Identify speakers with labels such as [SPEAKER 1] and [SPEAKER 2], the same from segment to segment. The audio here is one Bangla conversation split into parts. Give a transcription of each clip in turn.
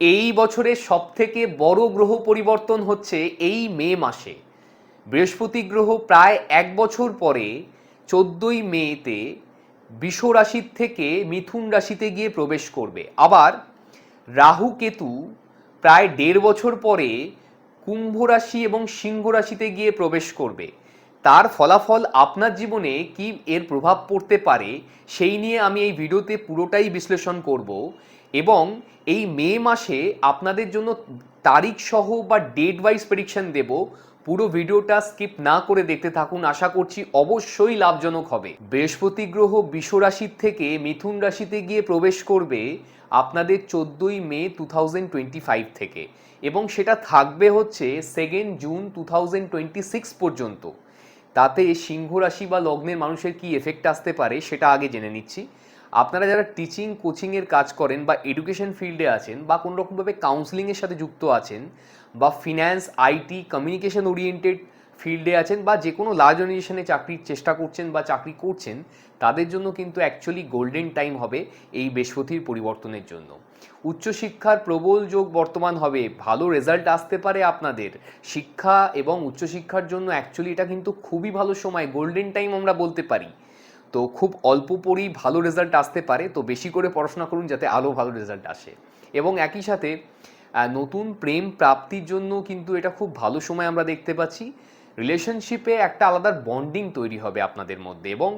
[SPEAKER 1] এই বছরের সব থেকে বড় গ্রহ পরিবর্তন হচ্ছে এই মে মাসে। বৃহস্পতি গ্রহ প্রায় এক বছর পরে চোদ্দই মেতে বিষ রাশির থেকে মিথুন রাশিতে গিয়ে প্রবেশ করবে। আবার রাহু কেতু প্রায় দেড় বছর পরে কুম্ভ রাশি এবং সিংহ রাশিতে গিয়ে প্রবেশ করবে। তার ফলাফল আপনার জীবনে কি এর প্রভাব পড়তে পারে সেই নিয়ে আমি এই ভিডিওতে পুরোটাই বিশ্লেষণ করব। এবং এই মে মাসে আপনাদের জন্য তারিখ সহ বা ডেট ওয়াইজ প্রেডিকশন দেব। পুরো ভিডিওটা স্কিপ না করে দেখতে থাকুন। আশা করছি অবশ্যই লাভজনক হবে। বৃহস্পতি গ্রহ বিষ রাশির থেকে মিথুন রাশিতে গিয়ে প্রবেশ করবে আপনাদের চোদ্দোই May two thousand twenty five থেকে। এবং সেটা থাকবে হচ্ছে second June two thousand twenty six পর্যন্ত। তাতে সিংহ রাশি বা লগ্নের মানুষের কি এফেক্ট আসতে পারে সেটা আগে জেনে নিচ্ছি। আপনারা যারা টিচিং কোচিংয়ের কাজ করেন বা এডুকেশন ফিল্ডে আছেন বা কোনো রকমভাবে কাউন্সিলিংয়ের সাথে যুক্ত আছেন বা ফিন্যান্স আইটি কমিউনিকেশন ওরিয়েন্টেড ফিল্ডে আছেন বা যে কোনো লার্জ অর্গানাইজেশনে চাকরির চেষ্টা করছেন বা চাকরি করছেন, তাদের জন্য কিন্তু অ্যাকচুয়ালি গোল্ডেন টাইম হবে এই বৃহস্পতির পরিবর্তনের জন্য। উচ্চশিক্ষার প্রবল যোগ বর্তমান হবে, ভালো রেজাল্ট আসতে পারে আপনাদের। শিক্ষা এবং উচ্চশিক্ষার জন্য অ্যাকচুয়ালি এটা কিন্তু খুবই ভালো সময় গোল্ডেন টাইম আমরা বলতে পারি। তো খুব অল্প পরেই ভালো রেজাল্ট আসতে পারে, তো বেশি করে পড়াশোনা করুন যাতে আরও ভালো রেজাল্ট আসে। এবং একই সাথে নতুন প্রেম প্রাপ্তির জন্য কিন্তু এটা খুব ভালো সময় আমরা দেখতে পাচ্ছি। রিলেশনশিপে একটা আলাদা বন্ডিং তৈরি হবে আপনাদের মধ্যে এবং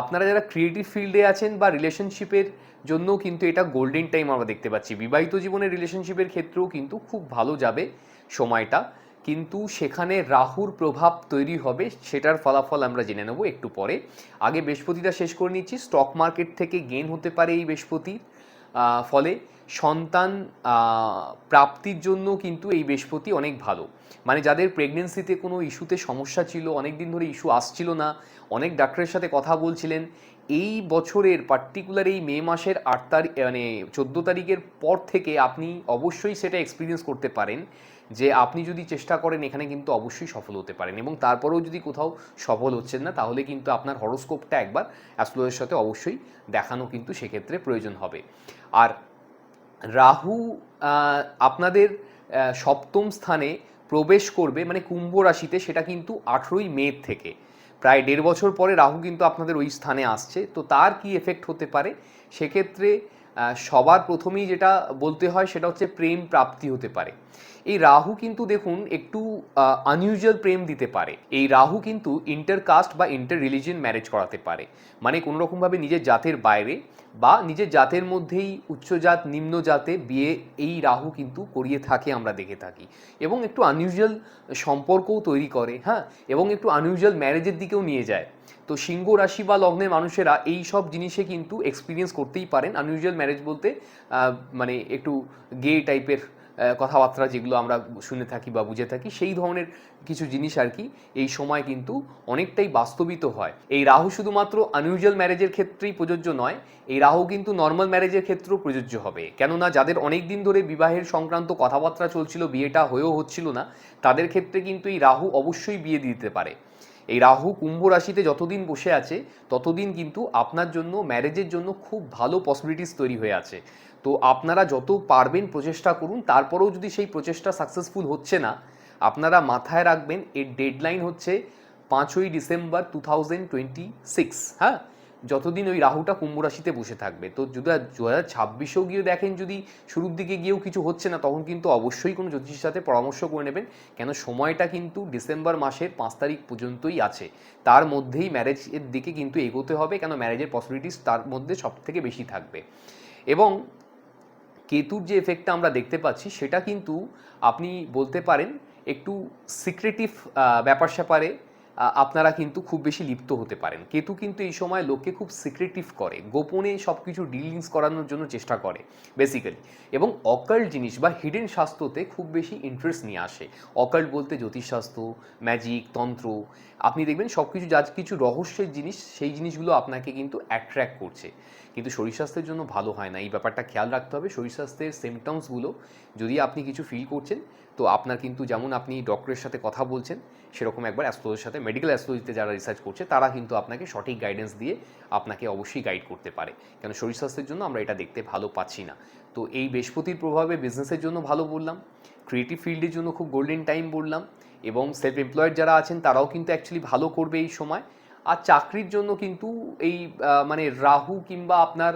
[SPEAKER 1] আপনারা যারা ক্রিয়েটিভ ফিল্ডে আছেন বা রিলেশনশিপের জন্য কিন্তু এটা গোল্ডেন টাইম আমরা দেখতে পাচ্ছি। বিবাহিত জীবনের রিলেশনশিপের ক্ষেত্রেও কিন্তু খুব ভালো যাবে সময়টা। কিন্তু সেখানে রাহুর প্রভাব তৈরি হবে, সেটার ফলাফল আমরা জেনে নেব একটু পরে। আগে বৃহস্পতিটা শেষ করে নিচ্ছি স্টক মার্কেট থেকে গেন হতে পারে এই বৃহস্পতির ফলে সন্তান প্রাপ্তির জন্য কিন্তু এই বৃহস্পতি অনেক ভালো। মানে যাদের প্রেগনেন্সিতে কোনো ইস্যুতে সমস্যা ছিল অনেক দিন ধরে ইস্যু আসছিল না, অনেক ডাক্তারের সাথে কথা বলছিলেন, এই বছরের পার্টিকুলার এই মে মাসের আট তারিখ মানে চোদ্দ তারিখের পর থেকে আপনি অবশ্যই সেটা এক্সপিরিয়েন্স করতে পারেন। যে আপনি যদি চেষ্টা করেন, এখানে কিন্তু অবশ্যই সফল হতে পারেন এবং তারপরেও যদি কোথাও সফল হচ্ছেন না, তাহলে কিন্তু আপনার হরোস্কোপটা একবার অ্যাস্ট্রোলজের সাথে অবশ্যই দেখানো কিন্তু সেক্ষেত্রে প্রয়োজন হবে। আর রাহু আপনাদের সপ্তম স্থানে প্রবেশ করবে মানে কুম্ভ রাশিতে সেটা কিন্তু আঠেরোই মে থেকে। প্রায় দেড় বছর পরে রাহু কিন্তু আপনাদের ওই স্থানে আসছে। তো তার কি এফেক্ট হতে পারে? সেক্ষেত্রে সবার প্রথমেই যেটা বলতে হয় সেটা হচ্ছে প্রেম প্রাপ্তি হতে পারে। এই রাহু কিন্তু দেখুন একটু আনইউজুয়াল প্রেম দিতে পারে। এই রাহু কিন্তু ইন্টার কাস্ট বা ইন্টার রিলিজিয়ান ম্যারেজ করাতে পারে। মানে কোনো রকমভাবে নিজের জাতের বাইরে। বা নিজের জাতের মধ্যেই উচ্চ জাত নিম্ন জাতে বিয়ে এই রাহু কিন্তু করিয়ে থাকে আমরা দেখে থাকি। এবং একটু আনইউজুয়াল সম্পর্কও তৈরি করে হ্যাঁ? এবং একটু আনইউজুয়াল ম্যারেজের দিকেও নিয়ে যায়। তো সিংহ রাশি বা লগ্নের মানুষেরা এই সব জিনিসে কিন্তু এক্সপিরিয়েন্স করতেই পারেন। আনইউজুয়াল ম্যারেজ বলতে মানে একটু গে টাইপের কথাবার্তা যেগুলো আমরা শুনে থাকি বা বুঝে থাকি, সেই ধরনের কিছু জিনিস আর কি এই সময় কিন্তু অনেকটাই বাস্তবিত হয়। এই রাহু শুধুমাত্র আনইউজুয়াল ম্যারেজের ক্ষেত্রেই প্রযোজ্য নয়, এই রাহু কিন্তু নর্মাল ম্যারেজের ক্ষেত্রেও প্রযোজ্য হবে। কেননা যাদের অনেক দিন ধরে বিবাহের সংক্রান্ত কথাবার্তা চলছিল, বিয়েটা হয়েও হচ্ছিল না, তাদের ক্ষেত্রে কিন্তু এই রাহু অবশ্যই বিয়ে দিতে পারে। এই রাহু কুম্ভ রাশিতে যতদিন বসে আছে, ততদিন কিন্তু আপনার জন্য ম্যারেজের জন্য খুব ভালো পসিবিলিটিস তৈরি হয়ে আছে। তো আপনারা যত পারবেন প্রচেষ্টা করুন, তারপরেও যদি সেই প্রচেষ্টা সাকসেসফুল হচ্ছে না, আপনারা মাথায় রাখবেন, এর ডেডলাইন হচ্ছে পাঁচই December two thousand twenty six হ্যাঁ? যতদিন ওই রাহুটা কুম্ভ রাশিতে বসে থাকবে। তো যদি দু হাজার ছাব্বিশেও গিয়ে দেখেন, যদি শুরুর দিকে গিয়েও কিছু হচ্ছে না, তখন কিন্তু অবশ্যই কোনো জ্যোতিষের সাথে পরামর্শ করে নেবেন। কেন, সময়টা কিন্তু ডিসেম্বর মাসের পাঁচ তারিখ পর্যন্তই আছে। তার মধ্যেই ম্যারেজের দিকে কিন্তু এগোতে হবে, কেন ম্যারেজের পসিবিলিটিস তার মধ্যে সব থেকে বেশি থাকবে। এবং কেতুর যে এফেক্টটা আমরা দেখতে পাচ্ছি, সেটা কিন্তু আপনি বলতে পারেন একটু সিক্রেটিভ ব্যাপার স্যাপারে আপনারা কিন্তু খুব বেশি লিপ্ত হতে পারেন। কেতু কিন্তু এই সময় লোককে খুব সিক্রেটিভ করে, গোপনে সব কিছু ডিলিংস করানোর জন্য চেষ্টা করে বেসিক্যালি এবং অকাল্ট জিনিস বা হিডেন শাস্ত্রতে খুব বেশি ইন্টারেস্ট নিয়ে আসে। অকাল্ট বলতে জ্যোতিষশাস্ত্র ম্যাজিক তন্ত্র। আপনি দেখবেন সব কিছু যা কিছু রহস্যের জিনিস, সেই জিনিসগুলো আপনাকে কিন্তু অ্যাট্র্যাক্ট করছে। কিন্তু শরীর স্বাস্থ্যের জন্য ভালো হয় না। এই ব্যাপারটা খেয়াল রাখতে হবে। শরীর স্বাস্থ্যের সিমটমসগুলো যদি আপনি কিছু ফিল করছেন, তো আপনার কিন্তু যেমন আপনি ডক্টরের সাথে কথা বলছেন, সেরকম একবার অ্যাস্ট্রোলজির সাথে মেডিকেল অ্যাস্ট্রোলজিতে যারা রিসার্চ করছে, তারা কিন্তু আপনাকে সঠিক গাইডেন্স দিয়ে আপনাকে অবশ্যই গাইড করতে পারে। কেন শরীর স্বাস্থ্যের জন্য আমরা এটা দেখতে ভালো পাচ্ছি না। তো এই বৃহস্পতির প্রভাবে বিজনেসের জন্য ভালো বললাম ক্রিয়েটিভ ফিল্ডের জন্য খুব গোল্ডেন টাইম বললাম, এবং সেলফ এমপ্লয়েড যারা আছেন, তারাও কিন্তু অ্যাকচুয়ালি ভালো করবে এই সময়। আর চাকরির জন্য কিন্তু এই মানে রাহু কিংবা আপনার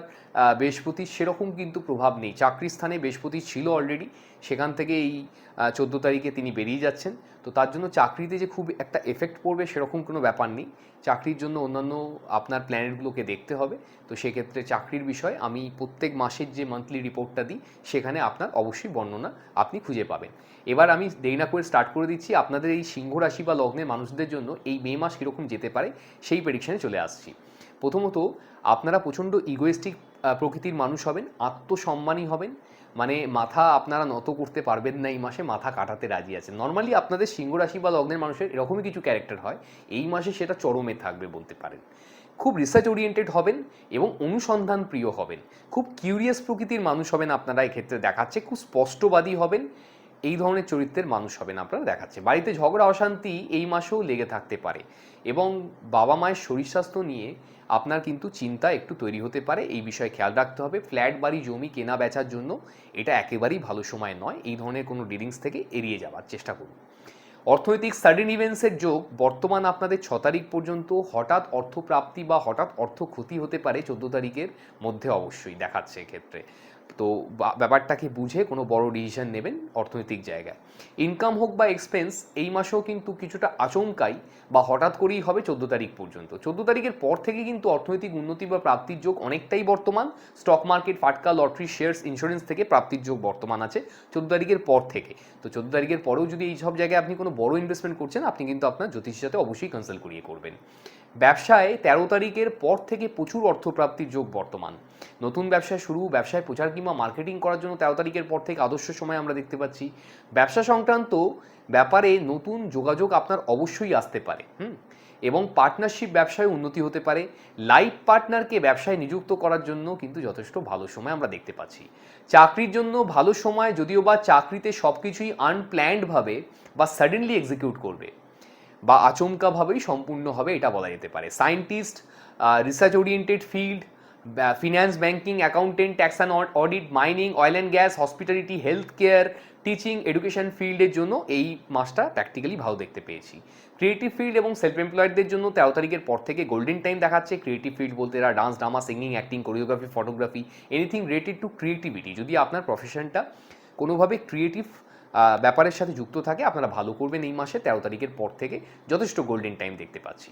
[SPEAKER 1] বৃহস্পতির সেরকম কিন্তু প্রভাব নেই। চাকরির স্থানে বৃহস্পতি ছিল অলরেডি সেখান থেকে এই চোদ্দ তারিখে তিনি বেরিয়ে যাচ্ছেন। তো তার জন্য চাকরিতে যে খুব একটা এফেক্ট পড়বে সেরকম কোনো ব্যাপার নেই। চাকরির জন্য অন্যান্য আপনার প্ল্যানেটগুলোকে দেখতে হবে। তো সেক্ষেত্রে চাকরির বিষয় আমি প্রত্যেক মাসের যে মান্থলি রিপোর্টটা দিই, সেখানে আপনার অবশ্যই বর্ণনা আপনি খুঁজে পাবেন। এবার আমি দেরি না করে স্টার্ট করে দিচ্ছি। আপনাদের এই সিংহ রাশি বা লগ্নের মানুষদের জন্য এই মে মাস কীরকম যেতে পারে, সেই প্রেডিকশনে চলে আসছি। প্রথমত, আপনারা প্রচণ্ড ইগোয়েস্টিক প্রকৃতির মানুষ হবেন, আত্মসম্মানী হবেন মানে মাথা আপনারা নত করতে পারবেন না এই মাসে, মাথা কাটাতে রাজি আছে নর্মালি আপনাদের সিংহ রাশি বা লগ্নের মানুষের এরকমই কিছু ক্যারেক্টার হয়, এই মাসে সেটা চরমে থাকবে বলতে পারেন। খুব রিসার্চ ওরিয়েন্টেড হবেন এবং অনুসন্ধান প্রিয় হবেন। খুব কিউরিয়াস প্রকৃতির মানুষ হবেন আপনারা, এক্ষেত্রে দেখাচ্ছে। খুব স্পষ্টবাদী হবেন এই ধরনের চরিত্রের মানুষ হবেন আপনারা দেখাচ্ছে বাড়িতে ঝগড়া, অশান্তি এই মাসেও লেগে থাকতে পারে এবং বাবা মায়ের শরীর স্বাস্থ্য নিয়ে আপনার কিন্তু চিন্তা একটু তৈরি হতে পারে। এই বিষয়ে খেয়াল রাখতে হবে। ফ্ল্যাট, বাড়ি, জমি কেনা, বেচার জন্য এটা একেবারেই ভালো সময় নয়। এই ধরনের কোনো ডিলিংস থেকে এড়িয়ে যাওয়ার চেষ্টা করুন। অর্থনৈতিক সাডেন ইভেন্টসের যোগ বর্তমান আপনাদের ছ তারিখ পর্যন্ত হঠাৎ অর্থপ্রাপ্তি বা হঠাৎ অর্থ ক্ষতি হতে পারে চোদ্দ তারিখের মধ্যে অবশ্যই দেখাচ্ছে এক্ষেত্রে। তো ব্যাপারটাকে বুঝে কোনো বড় ডিসিশন নেবেন অর্থনৈতিক জায়গায়। ইনকাম হোক বা এক্সপেন্স এই মাসেও কিন্তু কিছুটা আচমকাই বা হঠাৎ করেই হবে চোদ্দ তারিখ পর্যন্ত। চোদ্দ তারিখের পর থেকে কিন্তু অর্থনৈতিক উন্নতি বা প্রাপ্তির যোগ অনেকটাই বর্তমান। স্টক মার্কেট, ফাটকা, লটারি, শেয়ার্স ইন্স্যুরেন্স থেকে প্রাপ্তির যোগ বর্তমান আছে চোদ্দ তারিখের পর থেকে। তো চোদ্দ তারিখের পরেও যদি এই সব জায়গায় আপনি কোনো বড় ইনভেস্টমেন্ট করছেন, আপনি কিন্তু আপনার জ্যোতিষের সাথে অবশ্যই কনসাল্ট করিয়ে করবেন। ব্যবসায় তেরো তারিখের পর থেকে প্রচুর অর্থপ্রাপ্তির যোগ বর্তমান। নতুন ব্যবসা শুরু, ব্যবসায় প্রচার কিংবা মার্কেটিং করার জন্য তেরো তারিখের পর থেকে আদর্শ সময় আমরা দেখতে পাচ্ছি। ব্যবসা সংক্রান্ত ব্যাপারে নতুন যোগাযোগ আপনার অবশ্যই আসতে পারে, হুম? এবং পার্টনারশিপ ব্যবসায় উন্নতি হতে পারে লাইফ পার্টনারকে ব্যবসায় নিযুক্ত করার জন্য কিন্তু যথেষ্ট ভালো সময় আমরা দেখতে পাচ্ছি। চাকরির জন্য ভালো সময় যদিও বা চাকরিতে সব কিছুই আনপ্ল্যান্ডভাবে বা সাডেনলি এক্সিকিউট করবে বা আচমকাভাবেই সম্পূর্ণ হবে এটা বলা যেতে পারে। Scientist research oriented field finance banking accountant tax and audit mining oil and gas hospitality health care teaching education ফিল্ডের জন্য এই মাসটা প্র্যাকটিক্যালি ভালো দেখতে পেয়েছি। ক্রিয়েটিভ ফিল্ড এবং সেলফ এমপ্লয়েডদের জন্য তেরো তারিখের পর থেকে গোল্ডেন টাইম দেখাচ্ছে। ক্রিয়েটিভ ফিল্ড বলতে এরা dance drama singing acting choreography photography anything related to creativity যদি আপনার প্রফেশনটা কোনোভাবে ক্রিয়েটিভ ব্যাপারের সাথে যুক্ত থাকে, আপনারা ভালো করবেন এই মাসে তেরো তারিখের পর থেকে। যথেষ্ট গোল্ডেন টাইম দেখতে পাচ্ছি।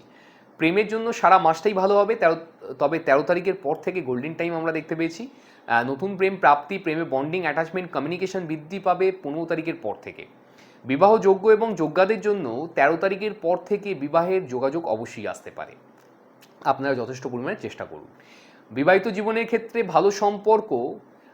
[SPEAKER 1] প্রেমের জন্য সারা মাসটাই ভালো হবে, তেরো, তবে তেরো তারিখের পর থেকে গোল্ডেন টাইম আমরা দেখতে পেয়েছি। নতুন প্রেম প্রাপ্তি, প্রেমে বন্ডিং অ্যাটাচমেন্ট কমিউনিকেশন বৃদ্ধি পাবে পনেরো তারিখের পর থেকে। বিবাহযোগ্য এবং যোগ্যাদের জন্য তেরো তারিখের পর থেকে বিবাহের যোগাযোগ অবশ্যই আসতে পারে। আপনারা যথেষ্ট পরিমাণে চেষ্টা করুন। বিবাহিত জীবনের ক্ষেত্রে ভালো সম্পর্ক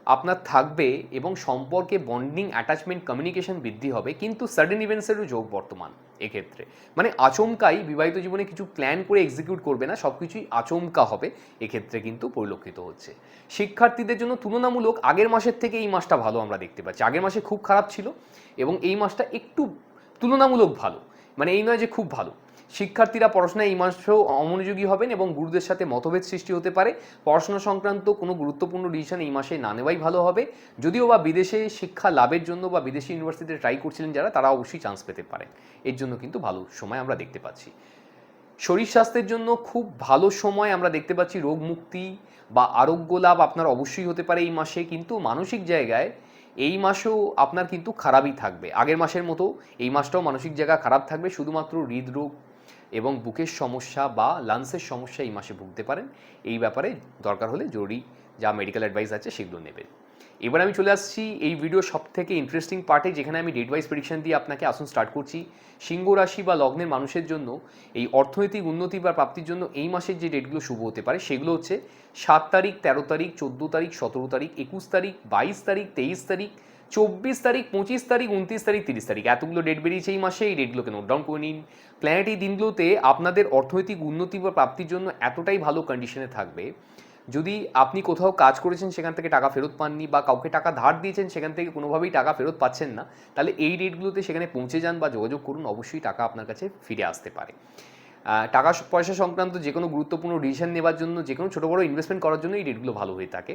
[SPEAKER 1] আপনার থাকবে এবং সম্পর্কে বন্ডিং অ্যাটাচমেন্ট কমিউনিকেশন বৃদ্ধি হবে, কিন্তু সাডেন ইভেন্টসেরও যোগ বর্তমান। এক্ষেত্রে। মানে আচমকাই বিবাহিত জীবনে কিছু প্ল্যান করে এক্সিকিউট করবে না সব কিছুই আচমকা হবে, এক্ষেত্রে কিন্তু পরিলক্ষিত হচ্ছে। শিক্ষার্থীদের জন্য তুলনামূলক আগের মাসের থেকে এই মাসটা ভালো আমরা দেখতে পাচ্ছি। আগের মাসে খুব খারাপ ছিল এবং এই মাসটা একটু তুলনামূলক ভালো। মানে এই নয় যে খুব ভালো। শিক্ষার্থীরা পড়াশোনায় এই মাসেও অমনোযোগী হবেন এবং গুরুদের সাথে মতভেদ সৃষ্টি হতে পারে। পড়াশোনা সংক্রান্ত কোনো গুরুত্বপূর্ণ ডিসিশন এই মাসে না নেওয়াই ভালো হবে। যদিও বা বিদেশে শিক্ষা লাভের জন্য বা বিদেশি ইউনিভার্সিটিতে ট্রাই করছিলেন যারা, তারা অবশ্যই চান্স পেতে পারেন। এর জন্য কিন্তু ভালো সময় আমরা দেখতে পাচ্ছি। শরীর স্বাস্থ্যের জন্য খুব ভালো সময় আমরা দেখতে পাচ্ছি রোগ মুক্তি বা আরোগ্য লাভ আপনার অবশ্যই হতে পারে এই মাসে। কিন্তু মানসিক জায়গায় এই মাসেও আপনার কিন্তু খারাপই থাকবে। আগের মাসের মতো এই মাসটাও মানসিক জায়গা খারাপ থাকবে। শুধুমাত্র হৃদরোগ এবং বুকের সমস্যা বা লাংসের সমস্যা এই মাসে ভুগতে পারেন। এই ব্যাপারে দরকার হলে জরুরি যা মেডিকেল অ্যাডভাইস আছে সেগুলো নেবেন। এবার আমি চলে আসছি এই ভিডিও সব থেকে ইন্টারেস্টিং পার্টে যেখানে আমি ডেট ওয়াইজ প্রেডিকশন দিয়ে আপনাকে আসুন স্টার্ট করছি। সিংহ রাশি বা লগ্নের মানুষের জন্য এই অর্থনৈতিক উন্নতি বা প্রাপ্তির জন্য এই মাসের যে ডেটগুলো শুভ হতে পারে, সেগুলো হচ্ছে সাত তারিখ, তেরো তারিখ, চোদ্দ তারিখ, সতেরো তারিখ, একুশ তারিখ, বাইশ তারিখ, তেইশ তারিখ চব্বিশ তারিখ, পঁচিশ তারিখ, উনত্রিশ তারিখ, তিরিশ তারিখ। এতগুলো ডেট বেরিয়েছে এই মাসে, এই ডেটগুলোকে নোট ডাউন করে নিন। প্ল্যানেট এই দিনগুলোতে আপনাদের অর্থনৈতিক উন্নতি বা প্রাপ্তির জন্য এতটাই ভালো কন্ডিশনে থাকবে, যদি আপনি কোথাও কাজ করেছেন, সেখান থেকে টাকা ফেরত পাননি বা কাউকে টাকা ধার দিয়েছেন, সেখান থেকে কোনোভাবেই টাকা ফেরত পাচ্ছেন না, তাহলে এই ডেটগুলোতে সেখানে পৌঁছে যান বা যোগাযোগ করুন। অবশ্যই টাকা আপনার কাছে ফিরে আসতে পারে। টাকা পয়সা সংক্রান্ত যে কোনো গুরুত্বপূর্ণ ডিসিশন নেওয়ার জন্য, যে কোনো ছোটো বড়ো ইনভেস্টমেন্ট করার জন্য এই ডেটগুলো ভালো হয়ে থাকে।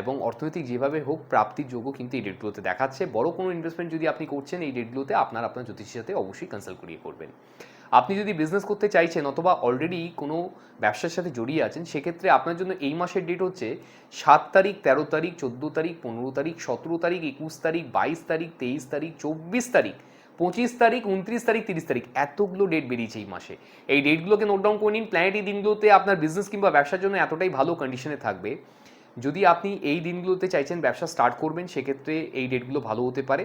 [SPEAKER 1] এবং অর্থনৈতিক যেভাবে হোক, প্রাপ্তির যোগ্য কিন্তু এই ডেটগুলোতে দেখাচ্ছে। বড় কোনো ইনভেস্টমেন্ট যদি আপনি করছেন এই ডেটগুলোতে আপনার আপনার জ্যোতিষের সাথে অবশ্যই কনসাল্ট করিয়ে করবেন। আপনি যদি বিজনেস করতে চাইছেন অথবা অলরেডি কোনো ব্যবসার সাথে জড়িয়ে আছেন, সেক্ষেত্রে আপনার জন্য এই মাসের ডেট হচ্ছে সাত তারিখ, তেরো তারিখ, চোদ্দ তারিখ, পনেরো তারিখ, সতেরো তারিখ, একুশ তারিখ, বাইশ তারিখ, তেইশ তারিখ, চব্বিশ তারিখ। পঁচিশ তারিখ, উনত্রিশ তারিখ, তিরিশ তারিখ, এতগুলো ডেট বেরিয়েছে এই মাসে। এই ডেটগুলোকে নোট ডাউন করে নিন প্ল্যানেট এই দিনগুলোতে আপনার বিজনেস কিংবা ব্যবসার জন্য এতটাই ভালো কন্ডিশনে থাকবে। যদি আপনি এই দিনগুলোতে চাইছেন ব্যবসা স্টার্ট করবেন, সেক্ষেত্রে এই ডেটগুলো ভালো হতে পারে।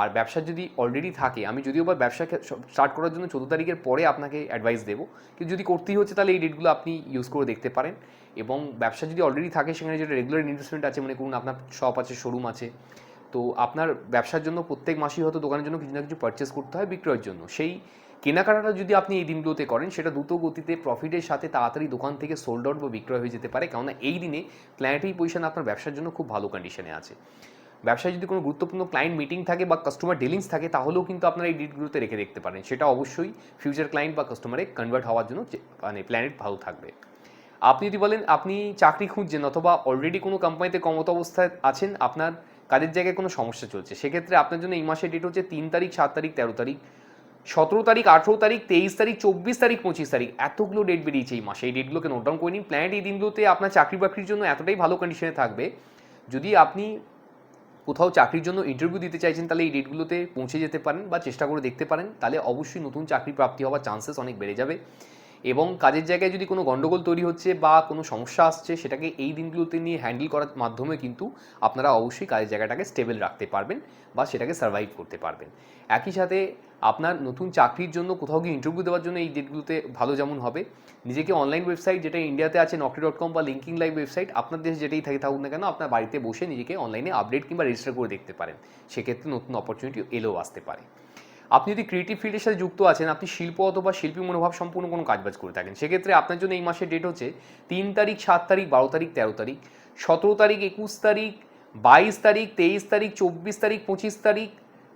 [SPEAKER 1] আর ব্যবসা যদি অলরেডি থাকে, আমি যদিও বা ব্যবসা স্টার্ট করার জন্য চোদ্দ তারিখের পরে আপনাকে অ্যাডভাইস দেবো, কিন্তু যদি করতেই হচ্ছে তাহলে এই ডেটগুলো আপনি ইউজ করে দেখতে পারেন। এবং ব্যবসা যদি অলরেডি থাকে, সেখানে যেটা রেগুলার ইনভেস্টমেন্ট আছে, মনে করুন আপনার শপ আছে শোরুম আছে তো আপনার ব্যবসার জন্য প্রত্যেক মাসেই হয়তো দোকানের জন্য কিছু না কিছু পারচেস করতে হয় বিক্রয়ের জন্য। সেই কেনাকাটাটা যদি আপনি এই দিনগুলোতে করেন, সেটা দ্রুত গতিতে প্রফিটের সাথে তাড়াতাড়ি দোকান থেকে সোল্ড আউট বা বিক্রয় হয়ে যেতে পারে। কেননা এই দিনে প্ল্যানেটারি পজিশন আপনার ব্যবসার জন্য খুব ভালো কন্ডিশনে আছে। ব্যবসায় যদি কোনো গুরুত্বপূর্ণ ক্লায়েন্ট মিটিং থাকে বা কাস্টমার ডিলিংস থাকে, তাহলেও কিন্তু আপনারা এই ডেটগুলোতে রেখে দেখতে পারেন। সেটা অবশ্যই ফিউচার ক্লায়েন্ট বা কাস্টমারে কনভার্ট হওয়ার জন্য মানে প্ল্যানেট ভালো থাকবে। আপনি যদি বলেন, আপনি চাকরি খুঁজছেন অথবা অলরেডি কোনো কোম্পানিতে কমত অবস্থায় আছেন, আপনার কাজের জায়গায় কোনো সমস্যা চলছে। সেক্ষেত্রে আপনার জন্য এই মাসের ডেট হচ্ছে তিন তারিখ, সাত তারিখ, তেরো তারিখ, সতেরো তারিখ, আঠেরো তারিখ, তেইশ তারিখ, চব্বিশ তারিখ, পঁচিশ তারিখ, এতগুলো ডেট বেরিয়েছে এই মাসে। এই ডেটগুলোকে নোট ডাউন করে নিন। প্ল্যানেট এই দিনগুলোতে আপনার চাকরি বাকরির জন্য এতটাই ভালো কন্ডিশনে থাকবে, যদি আপনি কোথাও চাকরির জন্য ইন্টারভিউ দিতে চাইছেন, তাহলে এই ডেটগুলোতে পৌঁছে যেতে পারেন বা চেষ্টা করে দেখতে পারেন। তাহলে অবশ্যই নতুন চাকরি প্রাপ্তি হওয়ার চান্সেস অনেক বেড়ে যাবে। এবং কাজের জায়গায় যদি কোনো গন্ডগোল তৈরি হচ্ছে বা কোনো সমস্যা আসছে, সেটাকে এই দিনগুলোতে নিয়ে হ্যান্ডেল করার মাধ্যমে কিন্তু আপনারা অবশ্যই কাজের জায়গাটাকে স্টেবল রাখতে পারবেন বা সেটাকে সার্ভাইভ করতে পারবেন। একই সাথে আপনার নতুন চাকরির জন্য কোথাও গিয়ে ইন্টারভিউ দেওয়ার জন্য এই ডেটগুলোতে ভালো যেমন হবে। নিজেকে অনলাইন ওয়েবসাইট যেটা ইন্ডিয়াতে আছে নকরি ডট কম বা লিঙ্কিং লাইভ ওয়েবসাইট আপনার দেশে যেটাই থাকে থাকুক না কেন, আপনার বাড়িতে বসে নিজেকে অনলাইনে আপডেট কিংবা রেজিস্টার করে দেখতে পারেন। সেক্ষেত্রে নতুন অপরচুনিটি এলেও আসতে পারে। আপনি যদি ক্রিয়েটিভ ফিল্ডের সাথে যুক্ত আছেন, আপনি শিল্প অথবা শিল্পী মনোভাব সম্পূর্ণ কোনো কাজবাজ করে থাকেন, সেক্ষেত্রে আপনার জন্য এই মাসের ডেট হচ্ছে তিন তারিখ, সাত তারিখ, বারো তারিখ, তেরো তারিখ, সতেরো তারিখ, একুশ তারিখ, বাইশ তারিখ, তেইশ তারিখ, চব্বিশ তারিখ, পঁচিশ তারিখ,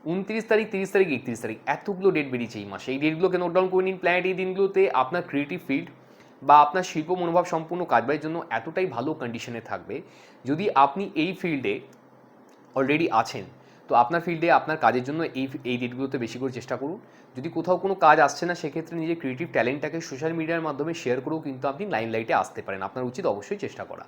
[SPEAKER 1] উনত্রিশ তারিখ, তিরিশ তারিখ, একত্রিশ তারিখ, এতগুলো ডেট বেরিয়েছে এই মাসে। এই ডেটগুলোকে নোট ডাউন করে নিন? প্ল্যানেট এই দিনগুলোতে আপনার ক্রিয়েটিভ ফিল্ড বা আপনার শিল্প মনোভাব সম্পূর্ণ কাজবাজের জন্য এতটাই ভালো কন্ডিশনে থাকবে। যদি আপনি এই ফিল্ডে অলরেডি আছেন তো আপনার ফিল্ডে আপনার কাজের জন্য এই এই ডেটগুলোতে বেশি করে চেষ্টা করুন। যদি কোথাও কোনো কাজ আসছে না, সেক্ষেত্রে নিজের ক্রিয়েটিভ ট্যালেন্টটাকে সোশ্যাল মিডিয়ার মাধ্যমে শেয়ার করেও কিন্তু আপনি লাইন লাইটে আসতে পারেন। আপনার উচিত অবশ্যই চেষ্টা করা।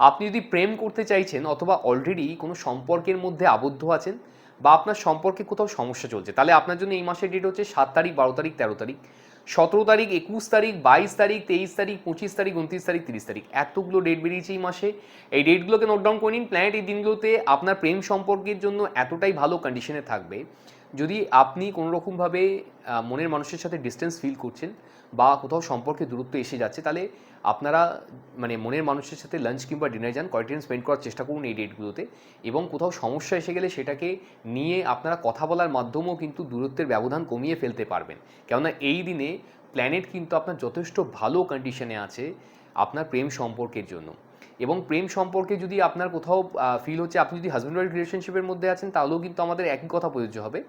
[SPEAKER 1] আপনি যদি প্রেম করতে চাইছেন অথবা অলরেডি কোনো সম্পর্কের মধ্যে আবদ্ধ আছেন বা আপনার সম্পর্কে কোথাও সমস্যা চলছে, তাহলে আপনার জন্য এই মাসের ডেট হচ্ছে সাত তারিখ, বারো তারিখ, তেরো তারিখ। সতেরো তারিখ, একুশ তারিখ, বাইশ তারিখ, তেইশ তারিখ, পঁচিশ তারিখ, উনত্রিশ তারিখ, তিরিশ তারিখ। এতগুলো ডেট বেরিয়েছে এই মাসে। এই ডেটগুলোকে নোট ডাউন করে নিন। প্ল্যানেট এই দিনগুলোতে আপনার প্রেম সম্পর্কের জন্য এতটাই ভালো কন্ডিশনে থাকবে, যদি আপনি কোনোরকমভাবে মনের মানুষের সাথে ডিস্টেন্স ফিল করছেন বা কোথাও সম্পর্কে দূরত্ব এসে যাচ্ছে, তাহলে আপনারা মানে মনের মানুষের সাথে লাঞ্চ কিংবা ডিনার যান কয়েকদিন স্পেন্ড করার চেষ্টা করুন এই ডেটগুলোতে এবং কোথাও সমস্যা এসে গেলে সেটাকে নিয়ে আপনারা কথা বলার মাধ্যমেও কিন্তু দূরত্বের ব্যবধান কমিয়ে ফেলতে পারবেন। কেননা এই দিনে প্ল্যানেট কিন্তু আপনার যথেষ্ট ভালো কন্ডিশনে আছে আপনার প্রেম সম্পর্কের জন্য। এবং প্রেম সম্পর্কে যদি আপনার কোথাও ফিল হচ্ছে, আপনি যদি হাজব্যান্ড ওয়াইফ রিলেশনশিপের মধ্যে আছেন, তাহলেও কিন্তু আমাদের একই কথা প্রযোজ্য হবে।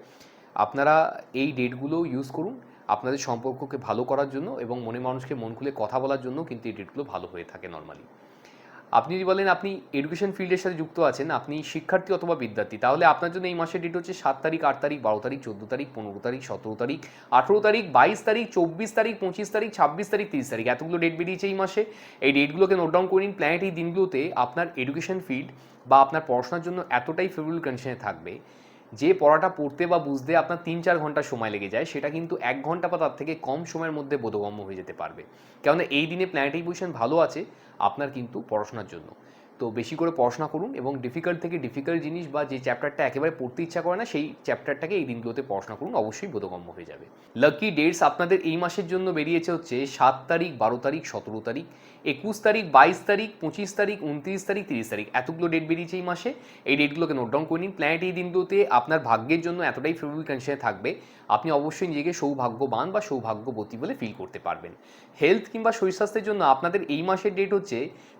[SPEAKER 1] আপনারা এই ডেটগুলো ইউজ করুন। আপনাদের সম্পর্ককে ভালো করার জন্য এবং মনে মানুষকে মন খুলে কথা বলার জন্য কিন্তু এই ডেটগুলো ভালো হয়ে থাকে নর্মালি আপনি যদি বলেন আপনি এডুকেশন ফিল্ডের সাথে যুক্ত আছেন, আপনি শিক্ষার্থী অথবা বিদ্যার্থী, তাহলে আপনার জন্য এই মাসের ডেট হচ্ছে সাত তারিখ, আট তারিখ, বারো তারিখ, চোদ্দ তারিখ, পনেরো তারিখ, সতেরো তারিখ, আঠেরো তারিখ, বাইশ তারিখ, চব্বিশ তারিখ, পঁচিশ তারিখ, ছাব্বিশ তারিখ, তিরিশ তারিখ, এতগুলো ডেট বেরিয়েছে এই মাসে। এই ডেটগুলোকে নোট ডাউন করে নিন প্ল্যানেট এই দিনগুলোতে আপনার এডুকেশন ফিল্ড বা আপনার পড়াশোনার জন্য এতটাই ফেভারেবল কন্ডিশনে থাকবে যে পড়াটা পড়তে বা বুঝতে আপনার তিন চার ঘণ্টা সময় লেগে যায়, সেটা কিন্তু এক ঘণ্টা বা তার থেকে কম সময়ের মধ্যে বোধগম্য হয়ে যেতে পারবে। কেননা এই দিনে প্ল্যানেটারি পজিশন ভালো আছে, আপনার কিন্তু পড়াশোনার জন্য। তো বেশি করে পড়াশোনা করুন এবং ডিফিকাল্ট থেকে ডিফিকাল্ট জিনিস বা যে চ্যাপ্টারটা একেবারে পড়তে ইচ্ছা করে না, সেই চ্যাপ্টারটাকে এই দিনগুলোতে পড়াশোনা করুন, অবশ্যই বোধগম্য হয়ে যাবে। লাকি ডেটস আপনাদের এই মাসের জন্য বেরিয়েছে হচ্ছে সাত তারিখ, বারো তারিখ, সতেরো তারিখ, একুশ তারিখ, বাইশ তারিখ, পঁচিশ তারিখ, উনত্রিশ তারিখ, তিরিশ তারিখ। এতগুলো ডেট বেরিয়েছে এই মাসে। এই ডেটগুলোকে নোট ডাউন করে নিন। প্ল্যানেট এই দিনগুলোতে আপনার ভাগ্যের জন্য এতটাই ফেভারিট কন্ডিশনে থাকবে, আপনি অবশ্যই নিজেকে সৌভাগ্যবান বা সৌভাগ্যবতী বলে ফিল করতে পারবেন। হেলথ কিংবা শরীর স্বাস্থ্যের জন্য আপনাদের এই মাসের ডেট হচ্ছে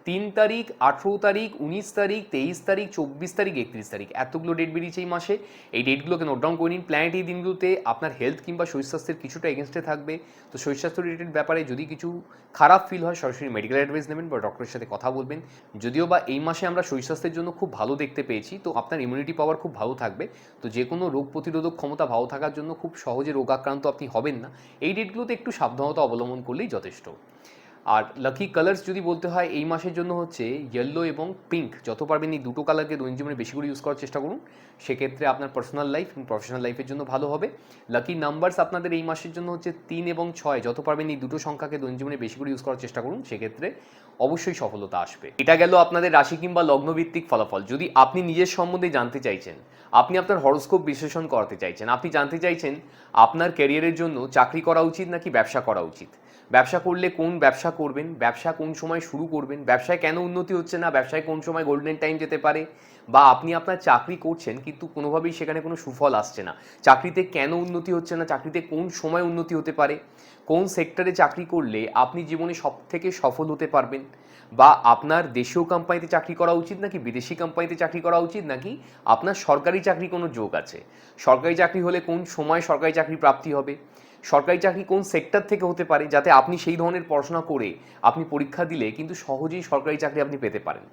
[SPEAKER 1] তিন তারিখ, আঠেরো তারিখ, উনিশ তারিখ, তেইশ তারিখ, চব্বিশ তারিখ, একত্রিশ তারিখ। এতগুলো ডেট বেরিয়েছে এই মাসে। এই ডেটগুলোকে নোট ডাউন করে নিন। প্ল্যানেট এই দিনগুলোতে আপনার হেলথ কিংবা শরীর স্বাস্থ্যের কিছুটা এগেনস্টে থাকবে। তো শরীর স্বাস্থ্য রিলেটেড ব্যাপারে যদি কিছু খারাপ ফিল হয়, সরাসরি মেডিকেল অ্যাডভাইস নেবেন বা ডক্টরের সাথে কথা বলবেন। যদিও বা এই মাসে আমরা শরীর স্বাস্থ্যের জন্য খুব ভালো দেখতে পেয়েছি, তো আপনার ইমিউনিটি পাওয়ার খুব ভালো থাকবে। তো যে কোনো রোগ প্রতিরোধক ক্ষমতা ভালো থাকার জন্য খুব সহজে রোগাক্রান্ত আপনি হবেন না। এই ডেটগুলোতে একটু সাবধানতা অবলম্বন করলেই যথেষ্ট। আর লাকি কালার্স যদি বলতে হয়, এই মাসের জন্য হচ্ছে ইয়েলো এবং পিঙ্ক যত পারবেন এই দুটো কালারকে দৈনিক জীবনে বেশি করে ইউজ করার চেষ্টা করুন। সেক্ষেত্রে আপনার পার্সোনাল লাইফ এবং প্রফেশনাল লাইফের জন্য ভালো হবে। লাকি নাম্বারস আপনাদের এই মাসের জন্য হচ্ছে তিন এবং ছয়। যত পারবেন এই দুটো সংখ্যাকে দৈনিক জীবনে বেশি করে ইউজ করার চেষ্টা করুন। সেক্ষেত্রে অবশ্যই সফলতা আসবে। এটা গেল আপনাদের রাশি কিংবা লগ্নভিত্তিক ফলাফল। যদি আপনি নিজের সম্বন্ধে জানতে চাইছেন, আপনি আপনার হরস্কোপ বিশ্লেষণ করতে চাইছেন, আপনি জানতে চাইছেন আপনার ক্যারিয়ারের জন্য চাকরি করা উচিত নাকি ব্যবসা করা উচিত? ব্যবসা করলে কোন ব্যবসা করবেন? ব্যবসা কোন সময় শুরু করবেন? ব্যবসায় কেন উন্নতি হচ্ছে না? ব্যবসায় কোন সময় গোল্ডেন টাইম যেতে পারে? বা আপনি আপনার চাকরি করছেন, কিন্তু কোনোভাবেই সেখানে কোনো সুফল আসছে না। চাকরিতে কেন উন্নতি হচ্ছে না? চাকরিতে কোন সময় উন্নতি হতে পারে? কোন সেক্টরে চাকরি করলে আপনি জীবনে সব থেকে সফল হতে পারবেন? বা আপনার দেশীয় কোম্পানিতে চাকরি করা উচিত নাকি বিদেশি কোম্পানিতে চাকরি করা উচিত নাকি আপনার সরকারি চাকরি কোনো যোগ আছে? সরকারি চাকরি হলে কোন সময় সরকারি চাকরি প্রাপ্তি হবে? সরকারি চাকরি কোন সেক্টর থেকে হতে পারে যাতে আপনি সেই ধরনের পড়াশোনা করে আপনি পরীক্ষা দিলে কিন্তু সহজেই সরকারি চাকরি আপনি পেতে পারেন?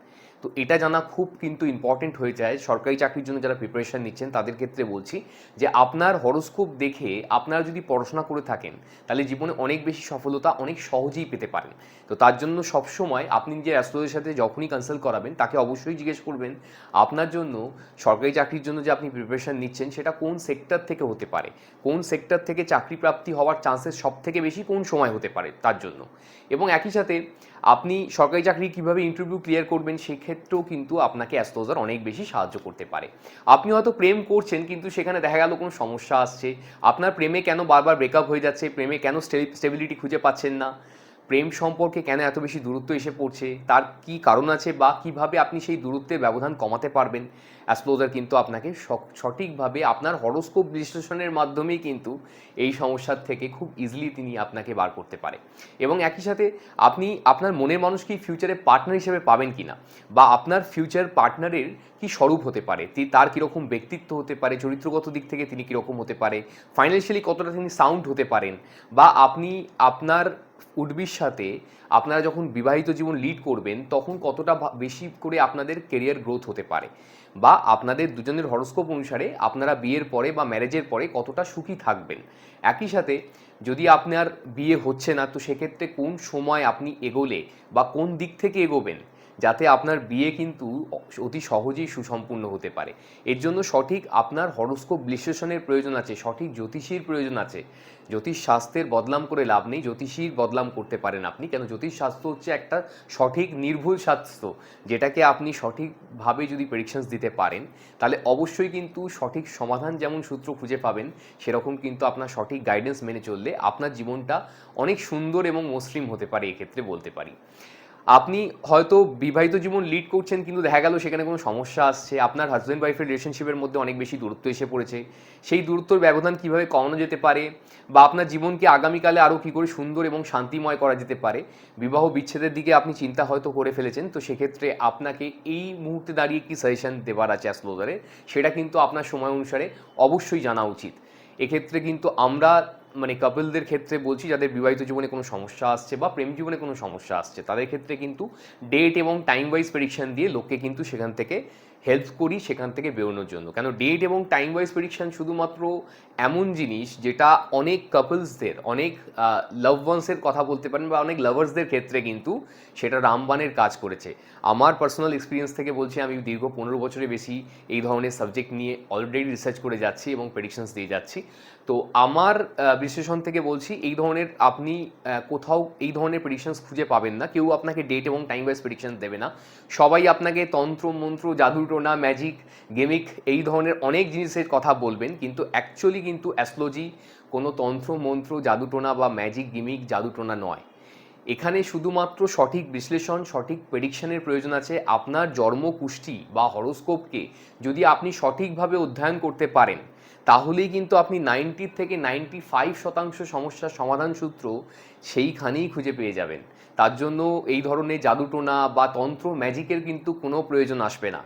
[SPEAKER 1] তো এটা জানা খুব কিন্তু ইম্পর্টেন্ট হয়ে যায়। সরকারি চাকরির জন্য যারা প্রিপারেশন নিচ্ছেন, তাদের ক্ষেত্রে বলছি যে আপনার হরস্কোপ দেখে আপনারা যদি পড়াশোনা করে থাকেন, তাহলে জীবনে অনেক বেশি সফলতা অনেক সহজেই পেতে পারেন। তো তার জন্য সবসময় আপনি নিজের অ্যাস্ট্রোলজির সাথে যখনই কনসাল্ট করাবেন, তাকে অবশ্যই জিজ্ঞেস করবেন, আপনার জন্য সরকারি চাকরির জন্য যে আপনি প্রিপারেশন নিচ্ছেন, সেটা কোন সেক্টর থেকে হতে পারে? কোন সেক্টর থেকে চাকরি প্রাপ্তি হওয়ার চান্সেস সব থেকে বেশি কোন সময় হতে পারে তার জন্য? এবং একই সাথে আপনি সরকারি চাকরি কীভাবে ইন্টারভিউ ক্লিয়ার করবেন সেক্ষেত্রেও কিন্তু আপনাকে অ্যাস্ট্রোলজার অনেক বেশি সাহায্য করতে পারে। আপনি হয়তো প্রেম করছেন কিন্তু সেখানে দেখা গেল কোনো সমস্যা আসছে। আপনার প্রেমে কেন বারবার ব্রেকআপ হয়ে যাচ্ছে? প্রেমে কেন স্টেবিলিটি খুঁজে পাচ্ছেন না? প্রেম সম্পর্কে কেন এত বেশি দূরত্ব এসে পড়ছে? তার কি কারণ আছে বা কীভাবে আপনি সেই দূরত্বের ব্যবধান কমাতে পারবেন? অ্যাস্ট্রোলজার কিন্তু আপনাকে সঠিকভাবে আপনার হরোস্কোপ বিশ্লেষণের মাধ্যমেই কিন্তু এই সমস্যার থেকে খুব ইজিলি তিনি আপনাকে বার করতে পারে। এবং একই সাথে আপনি আপনার মনের মানুষকে ফিউচারে পার্টনার হিসেবে পাবেন কি না বা আপনার ফিউচার পার্টনারের কি স্বরূপ হতে পারে? তার কীরকম ব্যক্তিত্ব হতে পারে? চরিত্রগত দিক থেকে তিনি কীরকম হতে পারে? ফাইন্যান্সিয়ালি কতটা তিনি সাউন্ড হতে পারেন? বা আপনি আপনার উডবির সাথে আপনারা যখন বিবাহিত জীবন লিড করবেন, তখন কতটা বেশি করে আপনাদের কেরিয়ার গ্রোথ হতে পারে? বা আপনাদের দুজনের হরস্কোপ অনুসারে আপনারা বিয়ের পরে বা ম্যারেজের পরে কতটা সুখী থাকবেন? একই সাথে যদি আপনার বিয়ে হচ্ছে না, তো সেক্ষেত্রে কোন সময় আপনি এগোলে বা কোন দিক থেকে এগোবেন? যাতে আপনার বিয়ে কিন্তু অতি সহজেই সুসম্পূর্ণ হতে পারে। এর জন্য সঠিক আপনার হরস্কোপ বিশ্লেষণের প্রয়োজন আছে, সঠিক জ্যোতিষীর প্রয়োজন আছে। জ্যোতিষ শাস্ত্রের বদলাম করে লাভ নেই, জ্যোতিষীর বদলাম করতে পারেন আপনি, কেন জ্যোতিষ শাস্ত্র হচ্ছে একটা সঠিক নির্ভুল শাস্ত্র, যেটাকে আপনি সঠিকভাবে যদি প্রেডিকশনস দিতে পারেন, তাহলে অবশ্যই কিন্তু সঠিক সমাধান যেমন সূত্র খুঁজে পাবেন, সেরকম কিন্তু আপনার সঠিক গাইডেন্স মেনে চললে আপনার জীবনটা অনেক সুন্দর এবং মসৃণ হতে পারে, এক্ষেত্রে বলতে পারি। আপনি হয়তো বিবাহিত জীবন লিড করছেন, কিন্তু দেখা গেল সেখানে কোনো সমস্যা আসছে। আপনার হাজব্যান্ড ওয়াইফের রিলেশনশিপের মধ্যে অনেক বেশি দূরত্ব এসে পড়েছে। সেই দূরত্বর ব্যবধান কীভাবে কমানো যেতে পারে? বা আপনার জীবনকে আগামীকালে আরও কী করে সুন্দর এবং শান্তিময় করা যেতে পারে? বিবাহ বিচ্ছেদের দিকে আপনি চিন্তা হয়তো করে ফেলেছেন। তো সেক্ষেত্রে আপনাকে এই মুহূর্তে দাঁড়িয়ে কি সাজেশন দেওয়ার আছে অ্যাস্ট্রোলজারে। সেটা কিন্তু আপনার সময় অনুসারে অবশ্যই জানা উচিত। এক্ষেত্রে কিন্তু আমরা মানে কাপলদের ক্ষেত্রে বলছি, যাদের বিবাহিত জীবনে কোনো সমস্যা আসছে বা প্রেম জীবনে কোনো সমস্যা আসছে, তাদের ক্ষেত্রে কিন্তু ডেট এবং টাইম ওয়াইজ প্রেডিকশন দিয়ে লোককে কিন্তু সেখান থেকে হেল্প করি সেখান থেকে বেরোনোর জন্য। কেন ডেট এবং টাইম ওয়াইজ প্রেডিকশান শুধুমাত্র এমন জিনিস যেটা অনেক কাপলসদের অনেক লাভ ওয়ান্সের কথা বলতে পারেন বা অনেক লাভার্সদের ক্ষেত্রে কিন্তু সেটা রামবানের কাজ করেছে। আমার পার্সোনাল এক্সপিরিয়েন্স থেকে বলছি, আমি দীর্ঘ পনেরো বছরের বেশি এই ধরনের সাবজেক্ট নিয়ে অলরেডি রিসার্চ করে যাচ্ছি এবং প্রেডিকশানস দিয়ে যাচ্ছি। তো আমার বিশ্লেষণ থেকে বলছি, এই ধরনের আপনি কোথাও এই ধরনের প্রেডিকশানস খুঁজে পাবেন না। কেউ আপনাকে ডেট এবং টাইম ওয়াইজ প্রেডিকশন দেবে না। সবাই আপনাকে তন্ত্র, মন্ত্র জাদুটোনা ম্যাজিক গেমিক এই ধরনের অনেক জিনিসের কথা বলবেন, কিন্তু অ্যাকচুয়ালি কিন্তু অ্যাস্ট্রোলজি কোনো তন্ত্র, মন্ত্র, জাদুটোনা বা ম্যাজিক গিমিক জাদুটোনা নয়। এখানে শুধুমাত্র সঠিক বিশ্লেষণ, সঠিক প্রেডিকশনের প্রয়োজন আছে। আপনার জন্ম কুষ্টি বা হরোস্কোপকে যদি আপনি সঠিকভাবে অধ্যয়ন করতে পারেন, তাহলেই কিন্তু আপনি নাইনটি থেকে নাইনটি ফাইভ শতাংশ সমস্যার সমাধান সূত্র সেইখানেই খুঁজে পেয়ে যাবেন। তার জন্য এই ধরনের জাদুটোনা বা তন্ত্র ম্যাজিকের কিন্তু কোনো প্রয়োজন আসবে না।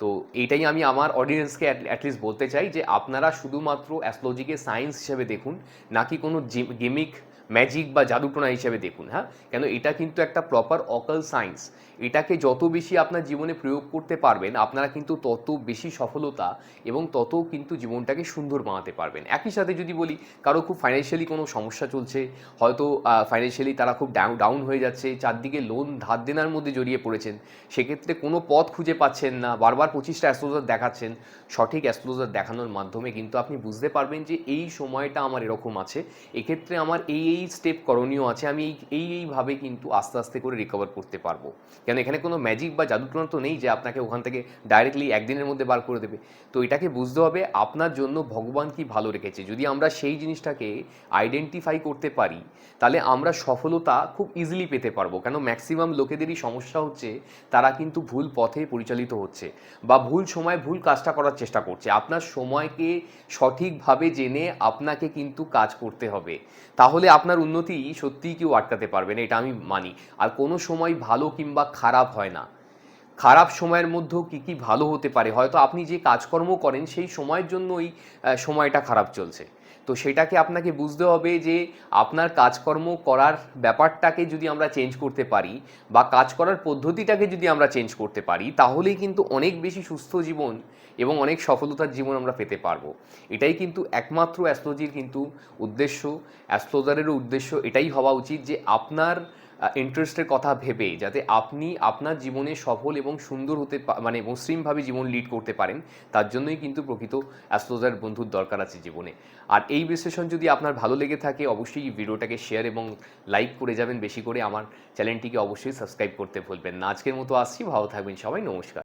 [SPEAKER 1] তো এইটাই আমি আমার অডিয়েন্সকে অ্যাটলিস্ট বলতে চাই যে আপনারা শুধুমাত্র অ্যাস্ট্রোলজিকে সায়েন্স হিসেবে দেখুন, নাকি কোনো গেমিক ম্যাজিক বা জাদুটোনা হিসেবে দেখুন হ্যাঁ? কেন এটা কিন্তু একটা প্রপার অকাল সায়েন্স এটাকে যত বেশি আপনার জীবনে প্রয়োগ করতে পারবেন, আপনারা কিন্তু তত বেশি সফলতা এবং তত কিন্তু জীবনটাকে সুন্দর বানাতে পারবেন। একই সাথে যদি বলি, কারও খুব ফাইন্যান্সিয়ালি কোনো সমস্যা চলছে, হয়তো ফাইন্যান্সিয়ালি তারা খুব ডাউন ডাউন হয়ে যাচ্ছে, চারদিকে লোন ধার দেনার মধ্যে জড়িয়ে পড়েছেন, সেক্ষেত্রে কোনো পথ খুঁজে পাচ্ছেন না, বারবার পঁচিশটা অ্যাস্ট্রোলজার দেখাচ্ছেন, সঠিক অ্যাস্ট্রোলজার দেখানোর মাধ্যমে কিন্তু আপনি বুঝতে পারবেন যে এই সময়টা আমার এরকম আছে, এক্ষেত্রে আমার এই এই স্টেপ করণীয় আছে, আমি এই এই এইভাবে কিন্তু আস্তে আস্তে করে রিকভার করতে পারব। কেন এখানে কোনো ম্যাজিক বা জাদুটনা তো নেই যে আপনাকে ওখান থেকে ডাইরেক্টলি একদিনের মধ্যে বার করে দেবে। তো এটাকে বুঝতে হবে, আপনার জন্য ভগবান কি ভালো রেখেছে। যদি আমরা সেই জিনিসটাকে আইডেন্টিফাই করতে পারি, তাহলে আমরা সফলতা খুব ইজিলি পেতে পারব। কেন ম্যাক্সিমাম লোকেদেরই সমস্যা হচ্ছে, তারা কিন্তু ভুল পথে পরিচালিত হচ্ছে বা ভুল সময় ভুল কাজটা করার চেষ্টা করছে। আপনার সময়কে সঠিকভাবে জেনে আপনাকে কিন্তু কাজ করতে হবে। তাহলে আপনার উন্নতি সত্যিই কেউ আটকাতে পারবে না, এটা আমি মানি। আর কোনো সময় ভালো কিংবা খারাপ হয় না। খারাপ সময়ের মধ্যেও কী কী ভালো হতে পারে? হয়তো আপনি যে কাজকর্ম করেন সেই সময়ের জন্যই আহ, সময়টা খারাপ চলছে। তো সেটাকে আপনাকে বুঝতে হবে যে আপনার কাজকর্ম করার ব্যাপারটাকে যদি আমরা চেঞ্জ করতে পারি বা কাজ করার পদ্ধতিটাকে যদি আমরা চেঞ্জ করতে পারি তাহলেই কিন্তু অনেক বেশি সুস্থ জীবন এবং অনেক সফলতার জীবন আমরা পেতে পারব। এটাই কিন্তু একমাত্র অ্যাস্ট্রোলজির কিন্তু উদ্দেশ্য। অ্যাস্ট্রোলজারেরও উদ্দেশ্য এটাই হওয়া উচিত যে আপনার ইন্টারেস্টের কথা ভেবে যাতে আপনি আপনার জীবনে সফল এবং সুন্দর হতে মানে মসৃণভাবে জীবন লিড করতে পারেন, তার জন্যই কিন্তু প্রকৃত অ্যাস্ট্রোলজার বন্ধুর দরকার আছে জীবনে। আর এই বিশ্লেষণ যদি আপনার ভালো লেগে থাকে, অবশ্যই ভিডিওটাকে শেয়ার এবং লাইক করে যাবেন। বেশি করে আমার চ্যানেলটিকে অবশ্যই সাবস্ক্রাইব করতে ভুলবেন না। আজকের মতো আসছি, ভালো থাকবেন সবাই, নমস্কার।